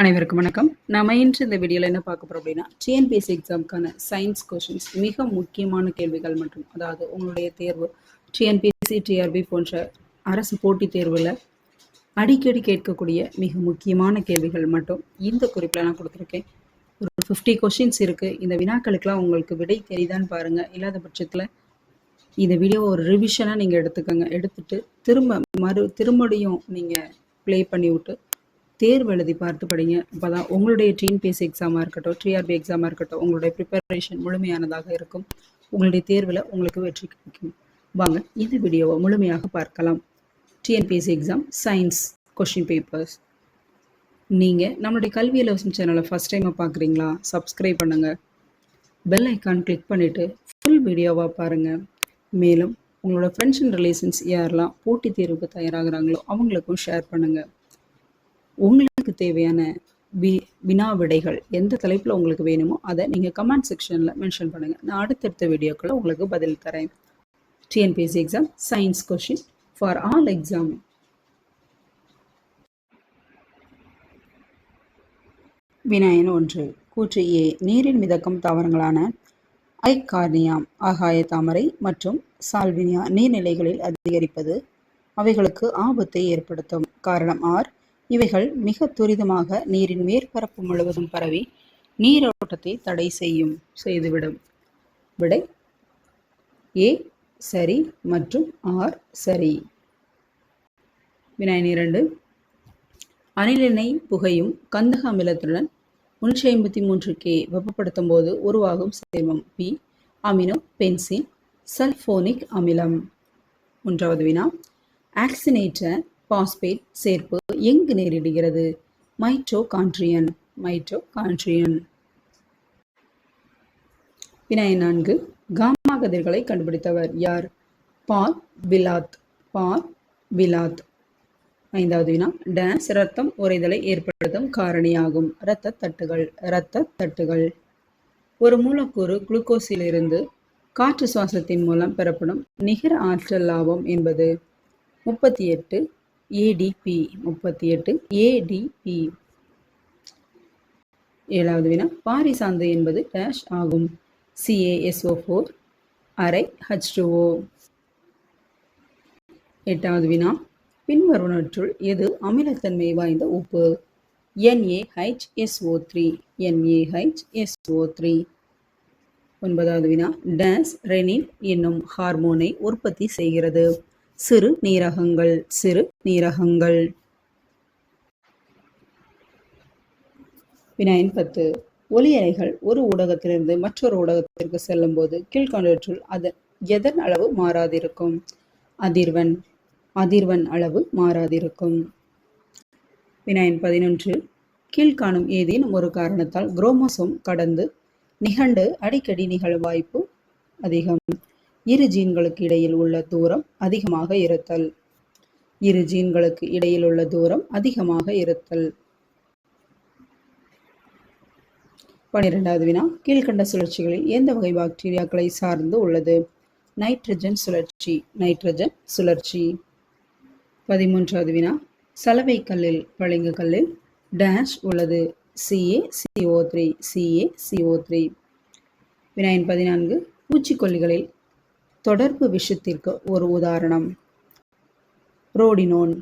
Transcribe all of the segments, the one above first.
அனைவருக்கும் வணக்கம். நம்ம இன்று இந்த வீடியோவில் என்ன பார்க்க போகிறோம் அப்படின்னா டிஎன்பிஎஸ்சி எக்ஸாமுக்கான சயின்ஸ் கொஷின்ஸ் மிக முக்கியமான கேள்விகள் மற்றும் அதாவது உங்களுடைய தேர்வு டிஎன்பிஎஸ்சி டிஆர்பி போன்ற அரசு போட்டித் தேர்வில் அடிக்கடி கேட்கக்கூடிய மிக முக்கியமான கேள்விகள் மட்டும் இந்த குறிப்பில் நான் கொடுத்துருக்கேன். ஒரு ஃபிஃப்டி கொஷின்ஸ் இருக்குது இந்த வினாக்களுக்கெலாம் உங்களுக்கு விடை தெரியுதான்னு பாருங்கள் இல்லாத பட்சத்தில் இந்த வீடியோ ஒரு ரிவிஷனாக நீங்கள் எடுத்துக்கோங்க. எடுத்துட்டு திரும்ப மறு திரும்படியும் நீங்கள் ப்ளே பண்ணி விட்டு தேர்வு எழுதி பார்த்து படிங்க. அப்போ தான் உங்களுடைய டிஎன்பிஎஸ்சி எக்ஸாமாக இருக்கட்டும் டிஆர்பி எக்ஸாமாக இருக்கட்டும் உங்களுடைய ப்ரிப்பரேஷன் முழுமையானதாக இருக்கும். உங்களுடைய தேர்வில் உங்களுக்கு வெற்றி கிடைக்கும். வாங்க இந்த வீடியோவை முழுமையாக பார்க்கலாம். TNPSC exam science question papers நீங்கள் நம்மளுடைய கல்வி இலவசம் சேனலை ஃபஸ்ட் டைமாக பார்க்குறீங்களா சப்ஸ்கிரைப் பண்ணுங்கள் பெல் ஐக்கான் கிளிக் பண்ணிவிட்டு ஃபுல் வீடியோவாக பாருங்கள் மேலும் உங்களோட ஃப்ரெண்ட்ஸ் அண்ட் ரிலேஷன்ஸ் யாரெல்லாம் போட்டித் தேர்வுக்கு தயாராகிறாங்களோ அவங்களுக்கும் ஷேர் பண்ணுங்கள் உங்களுக்கு தேவையான வி வினா விடைகள் எந்த தலைப்பில் உங்களுக்கு வேணுமோ அதை நீங்கள் கமெண்ட் செக்ஷனில் மென்ஷன் பண்ணுங்கள் நான் அடுத்தடுத்த வீடியோக்களை உங்களுக்கு பதில் தரேன். TNPSC exam science question for all exam வினாயன் ஒன்று கூற்று ஏ நீரில் மிதக்கும் தாவரங்களான ஐகார்னியா ஆகாய தாமரை மற்றும் சால்வினியா நீர்நிலைகளில் அதிகரிப்பது அவைகளுக்கு ஆபத்தை ஏற்படுத்தும். காரணம் ஆர் இவைகள் மிக துரிதமாக நீரின் மேற்பரப்பு முழுவதும் பரவி நீரோட்டத்தை தடை செய்யும் செய்துவிடும். விடை? ஏ சரி மற்றும் ஆர் சரி. வினாயன் இரண்டு. அணிலெண்ணெய் புகையும் கந்தக அமிலத்துடன் முன்னூற்றி ஐம்பத்தி மூன்று கே வெப்பப்படுத்தும் போது உருவாகும் சேர்மம் பி அமினோ பென்சின் சல்ஃபோனிக் அமிலம். மூன்றாவது வினா. ஆக்சினேட்டர் பாஸ்பேட் சேர்ப்பு எங்கு நேரிடுகிறது? மைட்டோகான்ட்ரியன் மைட்டோகான்ட்ரியன் வினாய் நான்கு காமா கதிர்களை கண்டுபிடித்தவர் யார்? பால் விலாத் பால் விலாத். ஐந்தாவது வினா டேஸ் ரத்தம் உறைதலை ஏற்படுத்தும் காரணியாகும். இரத்த தட்டுகள் இரத்த தட்டுகள் ஒரு மூலக்கூறு குளுக்கோஸிலிருந்து காற்று சுவாசத்தின் மூலம் பெறப்படும் நிகர ஆற்றல் லாபம் என்பது முப்பத்தி எட்டு ஏடிபி முப்பத்தி எட்டு ஏடிபி ஏழாவது வினா பாரிசாந்து என்பது டேஷ் ஆகும். C A S O four அரை ஹச் டூஓ எட்டாவது வினா பின்வருவனற்றுள் எது அமிலத்தன்மை வாய்ந்த உப்பு? என்ஏஹெச்எஸ்ஓ த்ரீ என்ஏஹெச்எஸ்ஓ த்ரீ ஒன்பதாவது வினா டேஸ் ரெனின் என்னும் ஹார்மோனை உற்பத்தி செய்கிறது. சிறு நீரகங்கள் சிறு நீரகங்கள். வினாயின் பத்து ஒலி அலைகள் ஒரு ஊடகத்திலிருந்து மற்றொரு ஊடகத்திற்கு செல்லும் போது கீழ்கண்டவற்றுள் அதன் எதன் அளவு மாறாதிருக்கும்? அதிர்வன் அதிர்வன் அளவு மாறாதிருக்கும். வினாயின் பதினொன்று கீழ்காணும் ஏதேனும் ஒரு காரணத்தால் குரோமோசோம் கடந்து நிகண்டு அடிக்கடி நிகழ வாய்ப்பு அதிகம். இரு ஜீன்களுக்கு இடையில் உள்ள தூரம் அதிகமாக இருத்தல். இரு ஜீன்களுக்கு இடையில் உள்ள தூரம் அதிகமாக இருத்தல். பனிரெண்டாவது வினா கீழ்கண்ட சுழற்சிகளில் எந்த வகை பாக்டீரியாக்களை சார்ந்து உள்ளது? நைட்ரஜன் சுழற்சி நைட்ரஜன் சுழற்சி. பதிமூன்றாவது வினா சலவை கல்லில் பளிங்கு கல்லில் டேஷ் உள்ளது. C A C O three C A C O three வினாயின் பதினான்கு பூச்சிக்கொல்லிகளில் தொடர்பு விஷத்திற்கு ஒரு உதாரணம். ரோடினோன்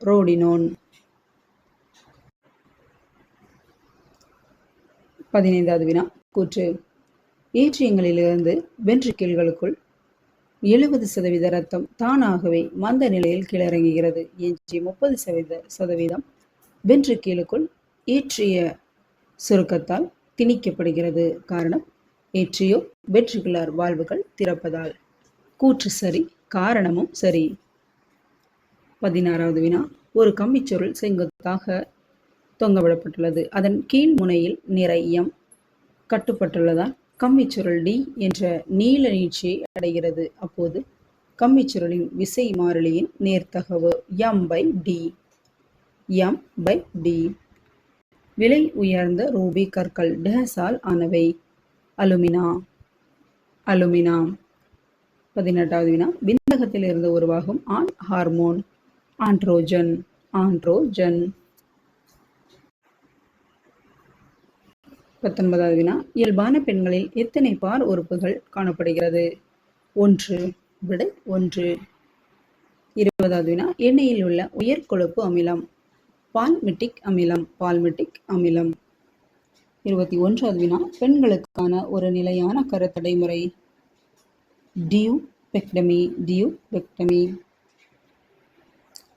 ரோடினோன். பதினைந்தாவது வினா கூற்று. ஏற்றியங்களிலிருந்து வென்ட்ரிக்கிள்களுக்குள் எழுபது சதவீத ரத்தம் தானாகவே மந்த நிலையில் கீழிறங்குகிறது எஞ்சி முப்பது சதவீத சதவீதம் வென்ட்ரிக்கிளுக்குள் ஏற்றிய சுருக்கத்தால் திணிக்கப்படுகிறது. காரணம் ஏற்றியோ வெற்றிகுலார் வாழ்வுகள் திறப்பதால். கூற்று சரி காரணமும் சரி. பதினாறாவது வினா. ஒரு கம்மிச்சொருள் செங்குத்தாக தொங்கவிடப்பட்டுள்ளது. அதன் கீழ் முனையில் நிறையம் கட்டுப்பட்டுள்ளதால் கம்மிச்சுருள் டி என்ற நீல நீட்சியை அடைகிறது. அப்போது கம்மிச்சுருளின் விசை மாறிலியின் நேர்த்தகவு M pi T M pi T விலை உயர்ந்த ரூபி கற்கள் டேஸால் ஆனவை. அலுமினா. அலுமினா. பதினெட்டாவது வினா. விந்தகத்தில் இருந்து உருவாகும் ஆண் ஹார்மோன். ஆண்ட்ரோஜன். ஆண்ட்ரோஜன். பத்தொன்பதாவது வினா. இயல்பான பெண்களில் எத்தனை பார் உறுப்புகள் காணப்படுகிறது? ஒன்று. விடை ஒன்று. இருபதாவது வினா. எண்ணெயில் உள்ள உயர் கொழுப்பு அமிலம். பால்மெட்டிக் அமிலம். பால்மெட்டிக் அமிலம். இருபத்தி ஒன்றாவது வினா. பெண்களுக்கான ஒரு நிலையான கருத்தடை முறை. டியூ பெக்டமி டியூ பெக்டமி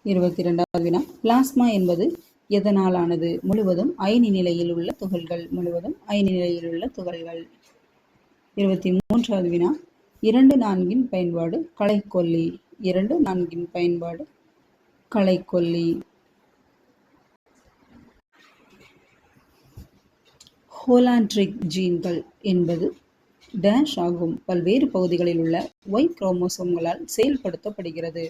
இருபத்தி ரெண்டாவது வினா. பிளாஸ்மா என்பது எதனாலானது? முழுவதும் அயனி நிலையில் உள்ள துகள்கள். முழுவதும் அயனி நிலையில் உள்ள துகள்கள். இருபத்தி மூன்றாவது வினா. இரண்டு நான்கின் பயன்பாடு களைக்கொல்லி. இரண்டு நான்கின் பயன்பாடு களைக்கொல்லி. ஹோலான்ட்ரிக் ஜீன்கள் என்பது டேஷ் ஆகும். பல்வேறு பகுதிகளில் உள்ள ஒய் குரோமோசோம்களால் செயல்படுத்தப்படுகிறது.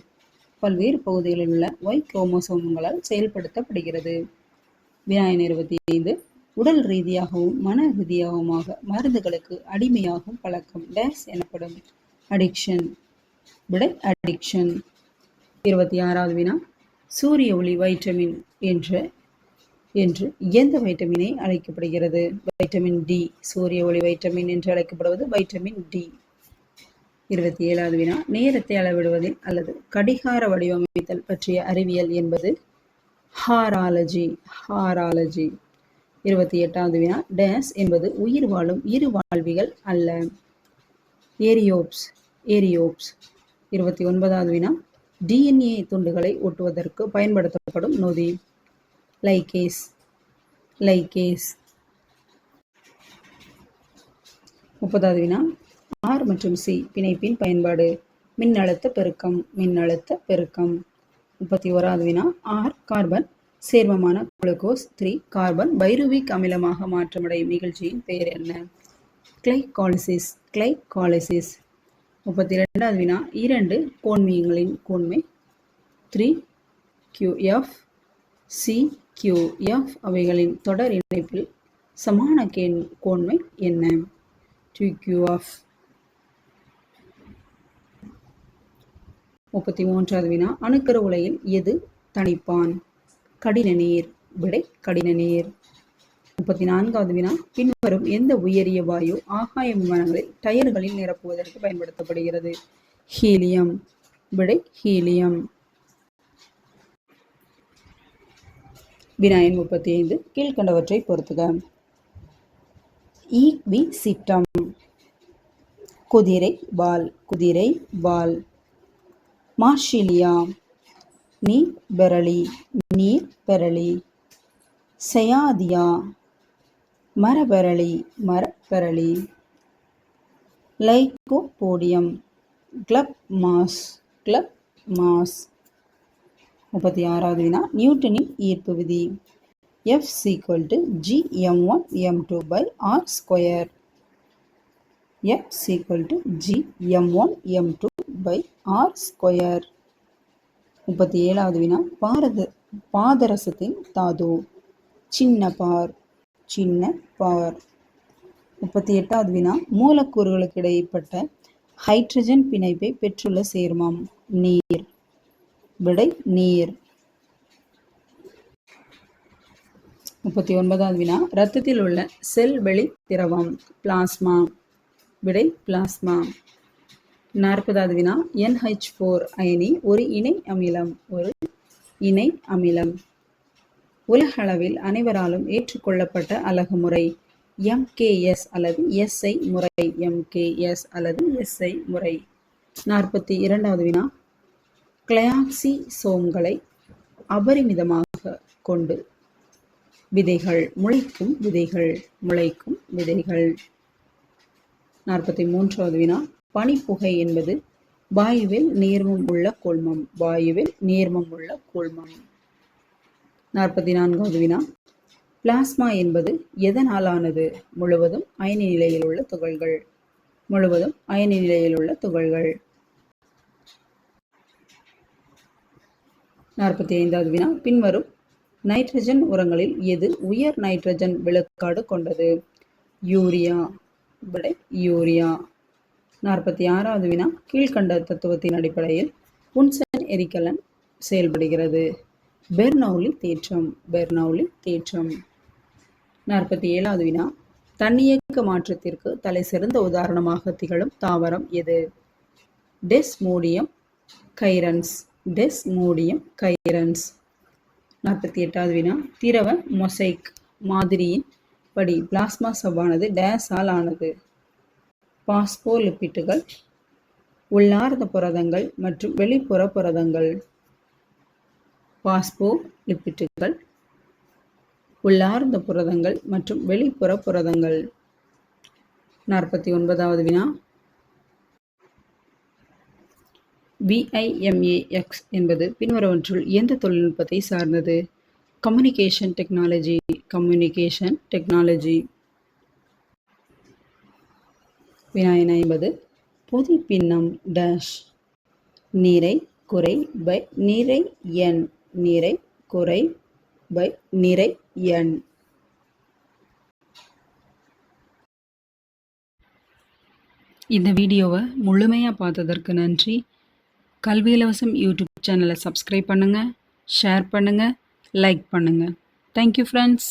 பல்வேறு பகுதிகளில் உள்ள ஒய் குரோமோசோம்களால் செயல்படுத்தப்படுகிறது. வினாயன் இருபத்தி ஐந்து உடல் ரீதியாகவும் மன ரீதியாகவுமாக மருந்துகளுக்கு அடிமையாகும் பழக்கம் டேஸ் எனப்படும். அடிக்ஷன் விடை அடிக்ஷன் இருபத்தி ஆறாவது வினா சூரிய ஒளி வைட்டமின் என்ற என்று எந்த வைட்டமினை அழைக்கப்படுகிறது. வைட்டமின் டி சூரிய ஒளி வைட்டமின் என்று அழைக்கப்படுவது வைட்டமின் டி. இருபத்தி ஏழாவது வினா நேரத்தை அளவிடுவதில் அல்லது கடிகார வடிவமைத்தல் பற்றிய அறிவியல் என்பது ஹாராலஜி ஹாராலஜி. இருபத்தி எட்டாவது வினா டேஸ் என்பது உயிர் வாழும் இரு வாழ்விகள் அல்ல. ஏரியோப்ஸ் ஏரியோப்ஸ். இருபத்தி ஒன்பதாவது வினா டிஎன்ஏ துண்டுகளை ஒட்டுவதற்கு பயன்படுத்தப்படும் நொதி. லைகேஸ் லைகேஸ் முப்பதாவது வினா. ஆர் மற்றும் சி பிணைப்பின் பயன்பாடு. மின்னழுத்த பெருக்கம் மின்னழுத்த பெருக்கம். முப்பத்தி ஓராவது வினா. ஆர் கார்பன் சேர்மமான குளுக்கோஸ் த்ரீ கார்பன் பைருவிக் அமிலமாக மாற்றமடையும் நிகழ்ச்சியின் பெயர் என்ன? Glycolysis glycolysis. முப்பத்தி ரெண்டாவது வினா. இரண்டு கோன்மியங்களின் கூன்மை. Three Q F C Q F அவைகளின் தொடர் இணைப்பில் சமான கேன் கோன்மை என்ன? டி கியூஎஃப் முப்பத்தி மூன்றாவது வினா. அணுக்கரு உலையில் எது தணிப்பான்? கடின நீர் விடை கடின நீர். முப்பத்தி நான்காவது வினா. பின்வரும் எந்த உயரிய வாயு ஆகாய விமானங்களில் டயர்களில் நிரப்புவதற்கு பயன்படுத்தப்படுகிறது? ஹீலியம் விடை ஹீலியம். வினாயன் முப்பத்தி ஐந்து கீழ்கண்டவற்றை பொறுத்துக. Equisetum. குதிரை பால் குதிரை பால் மார்ஷிலியா நீர் பெரளி நீர் பெரளி. செயாதியா மரபெரளி மரப்பெரளி lycopodium club moss club moss. முப்பத்தி ஆறாவது வினா நியூட்டனின் ஈர்ப்பு விதி. F equal to G M one M two by R square F equal to G M one M two by R square முப்பத்தி ஏழாவது வினா பாரத பாதரசத்தின் தாது. சின்ன பார் சின்ன பார். முப்பத்தி எட்டாவது வினா மூலக்கூறுகளுக்கு இடைப்பட்ட ஹைட்ரஜன் பிணைப்பை பெற்றுள்ள சேர்மம். நீர். விடை நீர். முப்பத்தி ஒன்பதாவது வினா. இரத்தத்தில் உள்ள செல் வெளி திரவம் பிளாஸ்மா. விடை பிளாஸ்மா. நாற்பதாவது வினா. என்ஹெச் ஃபோர் அயனி ஒரு இணை அமிலம் ஒரு இணை அமிலம். உலகளவில் அனைவராலும் ஏற்றுக்கொள்ளப்பட்ட அலகு முறை எம்கேஎஸ் அல்லது எஸ்ஐ முறை எம்கேஎஸ் அல்லது எஸ்ஐ முறை. நாற்பத்தி இரண்டாவது வினா. கிளையாக்சி சோம்களை அபரிமிதமாக கொண்டு விதைகள் முளைக்கும் விதைகள் முளைக்கும் விதைகள். நாற்பத்தி மூன்றாவது வினா. பனிப்புகை என்பது வாயுவில் நேர்மம் உள்ள கூழ்மம் வாயுவில் நேர்மம் உள்ள கூழ்மம் நாற்பத்தி நான்காவது வினா. பிளாஸ்மா என்பது எதனாலானது? முழுவதும் அயனி நிலையில் உள்ள துகள்கள். முழுவதும் அயனி நிலையில் உள்ள துகள்கள். நாற்பத்தி ஐந்தாவது வினா. பின்வரும் நைட்ரஜன் உரங்களில் எது உயர் நைட்ரஜன் விழுக்காடு கொண்டது? யூரியா. விடை யூரியா. நாற்பத்தி ஆறாவது வினா. கீழ்கண்ட தத்துவத்தின் அடிப்படையில் புன்சன் எரிக்கலன் செயல்படுகிறது. பெர்னௌலி தேற்றம் பெர்னௌலி தேற்றம். நாற்பத்தி ஏழாவது வினா. தன்னியக்க மாற்றத்திற்கு தலை சிறந்த உதாரணமாக திகழும் தாவரம் எது? டெஸ்மோடியம் கைரன்ஸ். டெஸ்மோடியம் கைரன்ஸ் நாற்பத்தி எட்டாவது வினா. திரவ மொசைக் மாதிரியின் படி பிளாஸ்மா சவ்வானது டேஸால் ஆனது. பாஸ்போலிப்பிட்டுகள் உள்ளார்ந்த புரதங்கள் மற்றும் வெளிப்புற புரதங்கள். பாஸ்போ லிப்பிட்டுகள் உள்ளார்ந்த புரதங்கள் மற்றும் வெளிப்புற புரதங்கள். நாற்பத்தி ஒன்பதாவது வினா. விஐஎம்ஏஎக்ஸ் என்பது பின்வருவற்றுள் எந்த தொழில்நுட்பத்தை சார்ந்தது. கம்யூனிகேஷன் டெக்னாலஜி கம்யூனிகேஷன் டெக்னாலஜி வினாயன என்பது பொதி பின்னம் டேஷ் நீரை குறை பை நிறை எண். நிறை குறை பை நிறை எண். இந்த வீடியோவை முழுமையாக பார்த்ததற்கு நன்றி. கல்வி இலவசம் யூடியூப் சேனலை சப்ஸ்கிரைப் பண்ணுங்கள் ஷேர் பண்ணுங்கள் லைக் பண்ணுங்கள் தேங்க்யூ ஃப்ரெண்ட்ஸ்